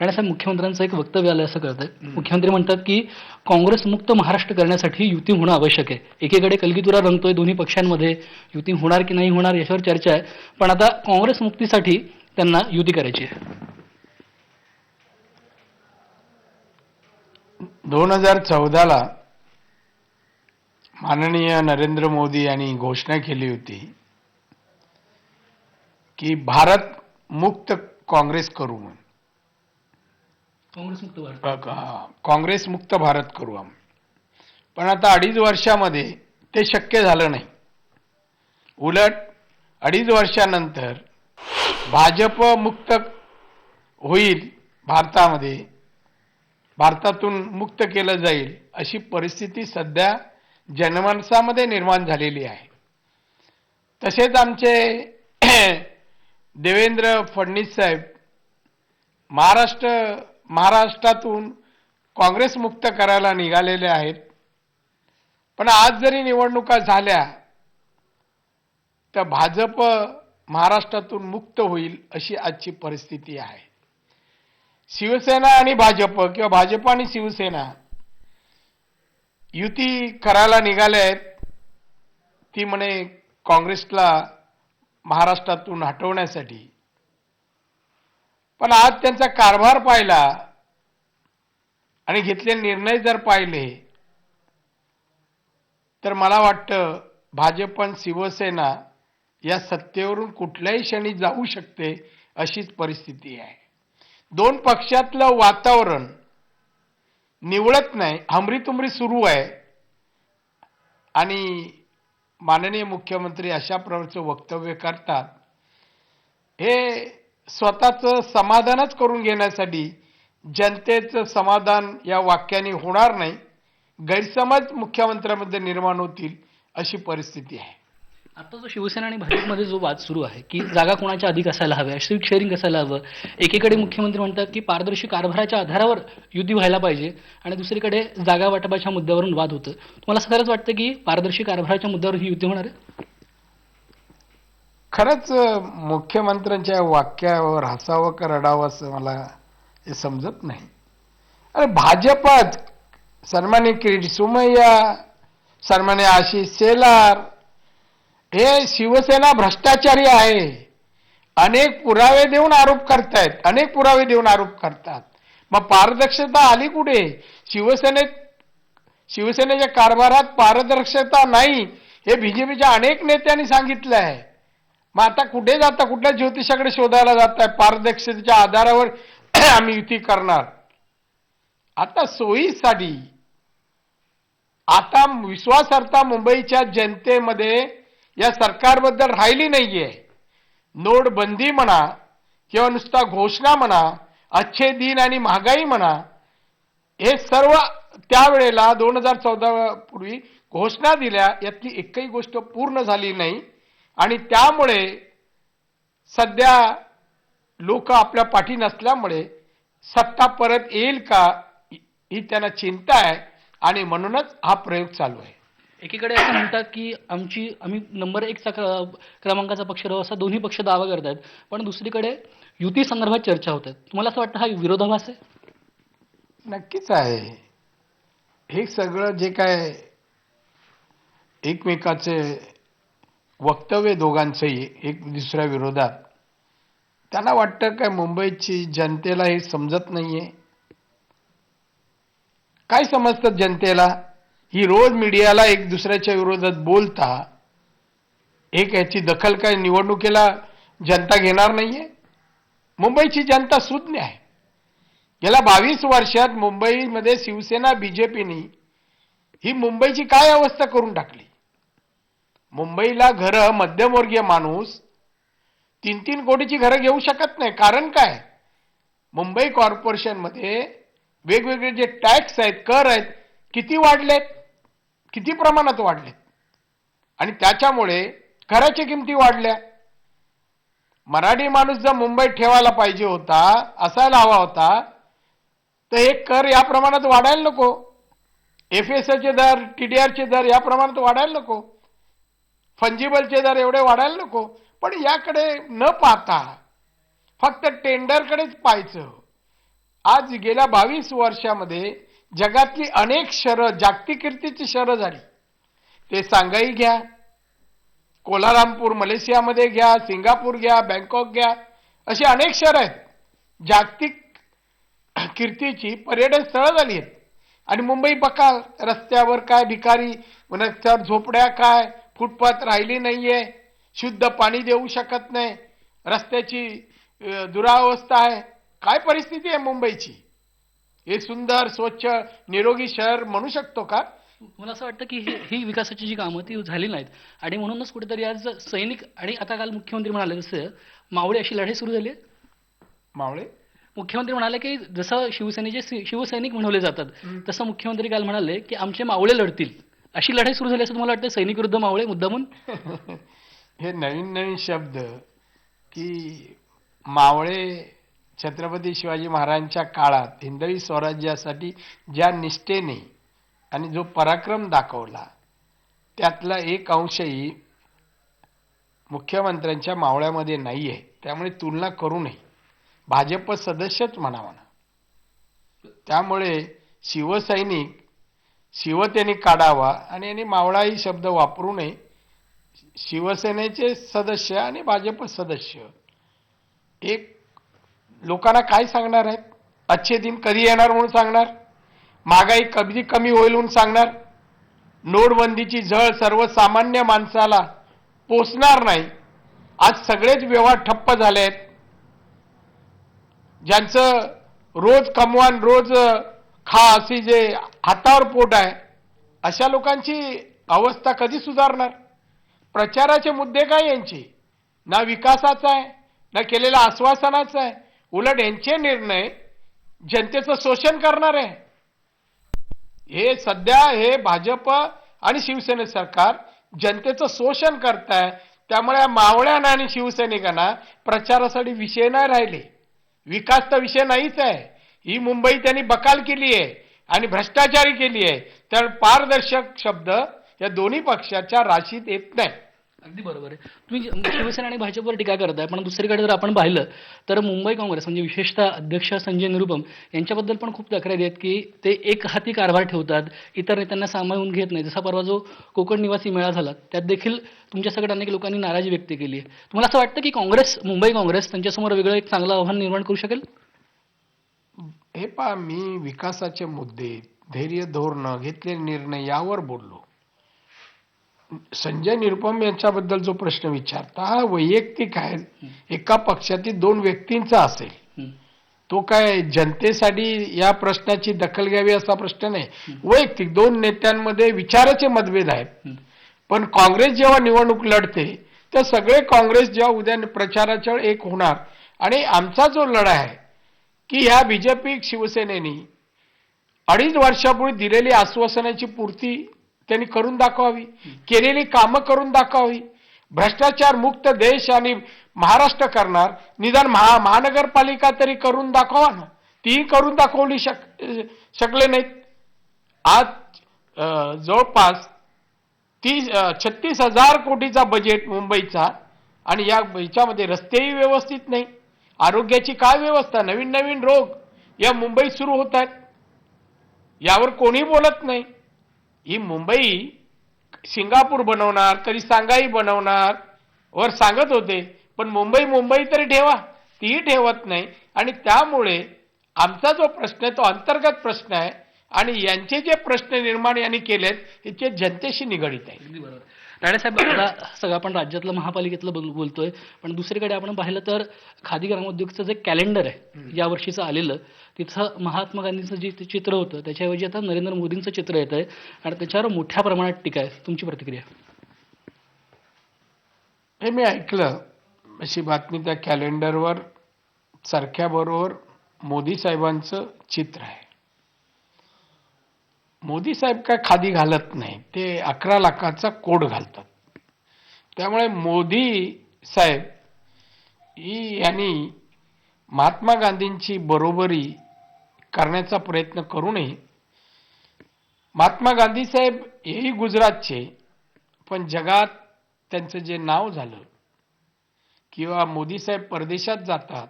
राणेसाहेब मुख्यमंत्र्यांचं एक वक्तव्य आलं असं कळतंय. मुख्यमंत्री म्हणतात की काँग्रेस मुक्त महाराष्ट्र करण्यासाठी युती होणं आवश्यक आहे. एकीकडे कलगीतुरा रंगतोय दोन्ही पक्षांमध्ये युती होणार की नाही होणार याच्यावर चर्चा आहे. पण आता काँग्रेस मुक्तीसाठी त्यांना युती करायची आहे. दोन हजार चौदाला माननीय नरेंद्र मोदी यांनी घोषणा केली होती की भारत मुक्त काँग्रेस करू म्हणून. काँग्रेस मुक्त भारत. काँग्रेस मुक्त भारत करू आम्ही पण आता अडीच वर्षामध्ये ते शक्य झालं नाही. उलट अडीच वर्षानंतर भाजप मुक्त होईल भारतामध्ये भारतातून मुक्त केलं जाईल अशी परिस्थिती सध्या जनमानसामध्ये निर्माण झालेली आहे. तसेच आमचे देवेंद्र फडणवीस साहेब महाराष्ट्र महाराष्ट्रातून काँग्रेस मुक्त करायला निघालेले आहेत. पण आज जरी निवडणुका झाल्या तर भाजप महाराष्ट्रातून मुक्त होईल अशी आजची परिस्थिती आहे. शिवसेना आणि भाजप किंवा भाजप आणि शिवसेना युती करायला निघाले आहेत ती म्हणे काँग्रेसला महाराष्ट्रातून हटवण्यासाठी. पण आज त्यांचा कारभार पाहिला आणि घेतले निर्णय जर पाहिले तर मला वाटतं भाजप आणि शिवसेना या सत्तेवरून कुठल्याही क्षणी जाऊ शकते अशीच परिस्थिती आहे. दोन पक्षातलं वातावरण निवडत नाही हमरीतुमरी सुरू आहे. आणि माननीय मुख्यमंत्री अशा प्रकारचं वक्तव्य करतात. हे स्वतःचं समाधानच करून घेण्यासाठी जनतेचं समाधान या वाक्याने होणार नाही. गैरसमज मुख्यमंत्र्यांमध्ये निर्माण होतील अशी परिस्थिती आहे. आता जो शिवसेना आणि भाजपमध्ये जो वाद सुरू आहे की जागा कोणाच्या अधिक असायला हव्या सीट शेअरिंग असायला हवं एकीकडे मुख्यमंत्री म्हणतात की पारदर्शी कारभाराच्या आधारावर युती व्हायला पाहिजे आणि दुसरीकडे जागा वाटपाच्या मुद्द्यावरून वाद होतं. तुम्हाला असं खरंच वाटतं की पारदर्शी कारभाराच्या मुद्द्यावर ही युती होणार आहे? खरंच मुख्यमंत्र्यांच्या वाक्यावर हसावं का रडावं असं मला हे समजत नाही. अरे भाजपात सन्मान्य किरीट सुमय्या सन्मान्य आशिष सेलार हे शिवसेना भ्रष्टाचारी आहे. अनेक पुरावे देऊन आरोप करतायत अनेक पुरावे देऊन आरोप करतात. मग पारदर्शकता आली कुठे? शिवसेनेत शिवसेनेच्या कारभारात पारदर्शकता नाही हे बीजेपीच्या अनेक नेत्यांनी सांगितलं आहे मग आता कुठे जाता? कुठल्या ज्योतिषाकडे शोधायला जात आहे पारदर्शकतेच्या आधारावर आम्ही युती करणार. आता सोयीसाठी आता विश्वासार्हता मुंबईच्या जनतेमध्ये या सरकारबद्दल राहिली नाहीये. नोटबंदी म्हणा किंवा नुसता घोषणा म्हणा अच्छे दिन आणि महागाई म्हणा हे सर्व त्यावेळेला दोन हजार चौदा पूर्वी घोषणा दिल्या यातली एकही गोष्ट पूर्ण झाली नाही. आणि त्यामुळे सध्या लोक आपल्या पाठी नसल्यामुळे सत्ता परत येईल का ही त्यांना चिंता आहे आणि म्हणूनच हा प्रयोग चालू आहे. एकीकडे असं म्हणतात की आमची आम्ही नंबर एकचा क्रम- क्रमांकाचा पक्ष राहू असा दोन्ही पक्ष दावा करतात पण दुसरीकडे युती संदर्भात चर्चा होतात तुम्हाला असं वाटतं हा विरोधाभास आहे? नक्कीच आहे. हे सगळं जे काय एकमेकाचे वक्तव्य दोघांचंही एक दुसऱ्या विरोधात. त्यांना वाटतं काय मुंबईची जनतेला हे समजत नाहीये? काय समजतं जनतेला? ही रोज मीडियाला एक दुसऱ्याच्या विरोधात बोलता एक याची दखल काय निवडणुकीला जनता घेणार नाहीये? मुंबईची जनता सुज्ञ आहे. गेल्या बावीस वर्षात मुंबईमध्ये शिवसेना बीजेपीनी ही मुंबईची काय अवस्था करून टाकली? मुंबईला घरं मध्यमवर्गीय माणूस तीन तीन कोटीची घरं घेऊ शकत नाही. कारण काय? मुंबई कॉर्पोरेशनमध्ये वेगवेगळे जे टॅक्स आहेत कर आहेत किती वाढलेत? किती प्रमाणात वाढलेत? आणि त्याच्यामुळे घराच्या किमती वाढल्या. मराठी माणूस जर मुंबईत ठेवायला पाहिजे होता असायला हवा होता तर हे कर या प्रमाणात वाढायला नको. एफ एस चे दर टी डी आरचे दर या प्रमाणात वाढायला नको. फंजिबलचे दर एवढे वाढायला नको. पण याकडे न पाहता फक्त टेंडरकडेच पाहायचं. आज गेल्या बावीस वर्षामध्ये जगातली अनेक शहरं जागतिक कीर्तीची शहरं झाली. ते सांगाई घ्या कोलारामपूर मलेशियामध्ये घ्या सिंगापूर घ्या बँकॉक घ्या अशी अनेक शहरं आहेत. जागतिक कीर्तीची पर्यटन स्थळं झाली आहेत. आणि मुंबई बकाल रस्त्यावर काय भिकारी रस्त्यावर झोपड्या काय फुटपाथ राहिली नाहीये शुद्ध पाणी देऊ शकत नाही रस्त्याची दुरावस्था आहे. काय परिस्थिती आहे मुंबईची? हे सुंदर स्वच्छ निरोगी शहर म्हणू शकतो का? मला असं वाटतं की ही विकासाची जी कामं ती झाली नाहीत. आणि म्हणूनच कुठेतरी आज सैनिक आणि आता काल मुख्यमंत्री म्हणाले जसं मावळे अशी लढाई सुरू झाली मावळे? मुख्यमंत्री म्हणाले की जसं शिवसेनेचे शिवसैनिक म्हणवले जातात. तसं मुख्यमंत्री काल म्हणाले की आमचे मावळे लढतील. अशी लढाई सुरू झाली असं तुम्हाला वाटतं सैनिक विरुद्ध मावळे मुद्दामून? हे नवीन नवीन शब्द की मावळे छत्रपती शिवाजी महाराजांच्या काळात हिंदवी स्वराज्यासाठी ज्या निष्ठेने आणि जो पराक्रम दाखवला त्यातला एक अंशही मुख्यमंत्र्यांच्या मावळ्यामध्ये नाही आहे त्यामुळे तुलना करू नये. भाजप सदस्यच म्हणावा ना. त्यामुळे शिवसैनिक शिवतेने काढावा आणि यांनी मावळाही शब्द वापरू नये. शिवसेनेचे सदस्य आणि भाजप सदस्य. एक लोकांना काय सांगणार आहेत? अच्छे दिन कधी येणार म्हणून सांगणार? महागाई कधी कमी होईल म्हणून सांगणार? नोटबंदीची झळ सर्वसामान्य माणसाला पोचणार नाही. आज सगळेच व्यवहार ठप्प झाले आहेत. ज्यांचं रोज कमवान रोज खा अशी जे हातावर पोट आहे अशा लोकांची अवस्था कधी सुधारणार? प्रचाराचे मुद्दे काय यांचे? ना विकासाचा आहे ना केलेल्या आश्वासनाचा आहे. उलट यांचे निर्णय जनतेचं शोषण करणार आहे. हे सध्या हे भाजप आणि शिवसेने सरकार जनतेचं शोषण करत आहे त्यामुळे मावळ्यांना आणि शिवसैनिकांना प्रचारासाठी विषय नाही राहिले. विकास तर विषय नाहीच आहे. ही मुंबई त्यांनी बकाल केली आहे आणि भ्रष्टाचारी केली आहे. तर पारदर्शक शब्द या दोन्ही पक्षाच्या राशीत येत नाही. अगदी बरोबर आहे. तुम्ही म्हणजे शिवसेना आणि भाजपवर टीका करताय पण दुसरीकडे जर आपण पाहिलं तर मुंबई काँग्रेस म्हणजे विशेषतः अध्यक्ष संजय निरुपम यांच्याबद्दल पण खूप तक्रारी आहेत की ते एक हाती कारभार ठेवतात इतर नेत्यांना सामावून घेत नाही. जसा परवा जो कोकण निवासी मेळा झाला त्यात देखील तुमच्यासकडे अनेक लोकांनी नाराजी व्यक्त केली आहे. तुम्हाला असं वाटतं की काँग्रेस मुंबई काँग्रेस त्यांच्यासमोर वेगळं एक चांगलं आव्हान निर्माण करू शकेल? हे पहा मी विकासाचे मुद्दे धैर्य धोरणं घेतलेले निर्णय यावर बोललो. संजय निरुपम यांच्याबद्दल जो प्रश्न विचारता हा वैयक्तिक आहे. एका पक्षातील दोन व्यक्तींचा असेल. तो काय जनतेसाठी या प्रश्नाची दखल घ्यावी असा प्रश्न नाही. वैयक्तिक दोन नेत्यांमध्ये विचाराचे मतभेद आहेत. पण काँग्रेस जेव्हा निवडणूक लढते तर सगळे काँग्रेस जेव्हा उद्या प्रचाराच्या एक होणार. आणि आमचा जो लढा आहे की ह्या बीजेपी शिवसेनेनी अडीच वर्षापूर्वी दिलेली आश्वासनाची पूर्ती त्यांनी करून दाखवावी केलेली कामं करून दाखवावी. भ्रष्टाचार मुक्त देश आणि महाराष्ट्र करणार निदान महा महानगरपालिका तरी करून दाखवा ना. तीही करून दाखवली शक शकले नाहीत. आज जवळपास तीस छत्तीस हजार कोटीचा बजेट मुंबईचा आणि या याच्यामध्ये रस्तेही व्यवस्थित नाही आरोग्याची काय व्यवस्था? नवीन नवीन रोग या मुंबईत सुरू होत आहेत. यावर कोणी बोलत नाही. ही मुंबई सिंगापूर बनवणार कधी सांगाई बनवणार वर सांगत होते. पण मुंबई मुंबई तरी ठेवा. तीही ठेवत नाही. आणि त्यामुळे आमचा जो प्रश्न आहे तो अंतर्गत प्रश्न आहे. आणि यांचे जे प्रश्न निर्माण यांनी केलेत हे जनतेशी निगडित आहे. बरोबर. राणेसाहेब आता सगळं आपण राज्यातलं महापालिकेतलं बोल बोलतोय पण दुसरीकडे आपण पाहिलं तर खादी ग्रामोद्योगचं जे कॅलेंडर आहे या वर्षीचं आलेलं तिथं महात्मा गांधींचं जे चित्र होतं त्याच्याऐवजी आता नरेंद्र मोदींचं चित्र येत आहे आणि त्याच्यावर मोठ्या प्रमाणात टीका आहे. तुमची प्रतिक्रिया? हे मी ऐकलं अशी बातमी त्या कॅलेंडरवर चरख्याबरोबर मोदी साहेबांचं चित्र आहे. मोदी साहेब काय खादी घालत नाही ते अकरा लाखाचा कोड घालतात. त्यामुळे मोदी साहेब ही यांनी महात्मा गांधींची बरोबरी करण्याचा प्रयत्न करू नये महात्मा गांधी साहेब हेही गुजरातचे पण जगात त्यांचं जे नाव झालं किंवा मोदी साहेब परदेशात जातात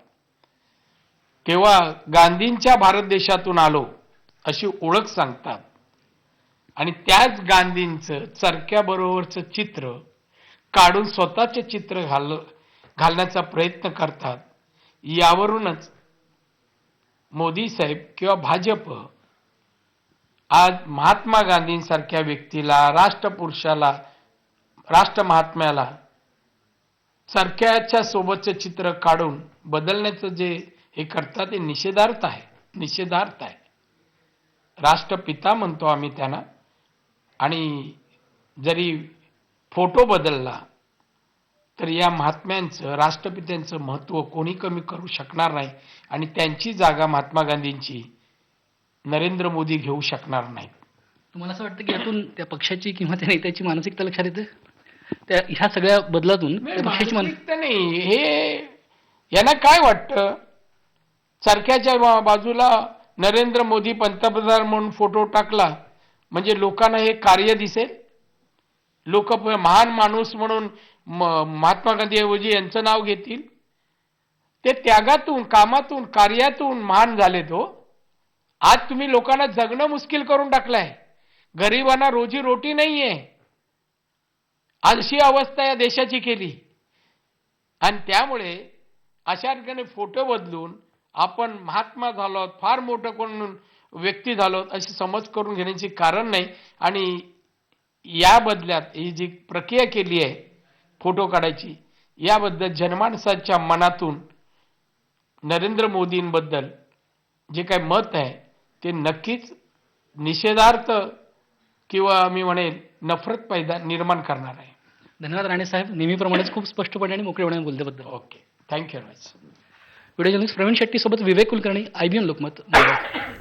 तेव्हा गांधींच्या भारत देशातून आलो अशी ओळख सांगतात. आणि त्याच गांधींचं चरक्याबरोबरचं चित्र काढून स्वतःचे चित्र घाल घालण्याचा प्रयत्न करतात. यावरूनच मोदी साहेब किंवा भाजप आज महात्मा गांधींसारख्या व्यक्तीला राष्ट्रपुरुषाला राष्ट्रमहात्म्याला चरक्याच्या सोबतचे चित्र काढून बदलण्याचं जे हे करतात ते निषेधार्थ आहे निषेधार्थ आहे. राष्ट्रपिता म्हणतो आम्ही त्यांना. आणि जरी फोटो बदलला तर या महात्म्यांचं राष्ट्रपित्यांचं महत्त्व कोणी कमी करू शकणार नाही आणि त्यांची जागा महात्मा गांधींची नरेंद्र मोदी घेऊ शकणार नाहीत. तुम्हाला असं वाटतं की यातून त्या पक्षाची किंवा त्या नेत्याची मानसिकता लक्षात येते? त्या ह्या सगळ्या बदलातून पक्षाची मान मानसिकता नाही. हे यांना काय वाटतं? चरख्याच्या बा- बाजूला नरेंद्र मोदी पंतप्रधान म्हणून फोटो टाकला म्हणजे लोकांना हे कार्य दिसेल? लोक महान माणूस म्हणून म- महात्मा गांधीऐवजी यांचं नाव घेतील? ते त्यागातून कामातून कार्यातून महान झाले तो हो. आज तुम्ही लोकांना जगणं मुश्किल करून टाकलंय. गरिबांना रोजी रोटी नाहीये. अशी अवस्था या देशाची केली. आणि त्यामुळे अशा ठिकाणी फोटो बदलून आपण महात्मा झालो आहोत, फार मोठं कोण व्यक्ती झालो अशी समज करून घेण्याची कारण नाही. आणि या बदल्यात ही जी प्रक्रिया केली आहे फोटो काढायची याबद्दल जनमानसाच्या मनातून नरेंद्र मोदींबद्दल जे काही मत आहे ते नक्कीच निषेधार्थ किंवा मी म्हणेन नफरत पैदा निर्माण करणार आहे. धन्यवाद राणे साहेब. नेहमीप्रमाणेच खूप स्पष्टपणे आणि मोकळेपणे बोलल्याबद्दल okay. Thank you much video journalist Praveen Shetty सोबत विवेक कुलकर्णी आयबीएन लोकमत मुंबई.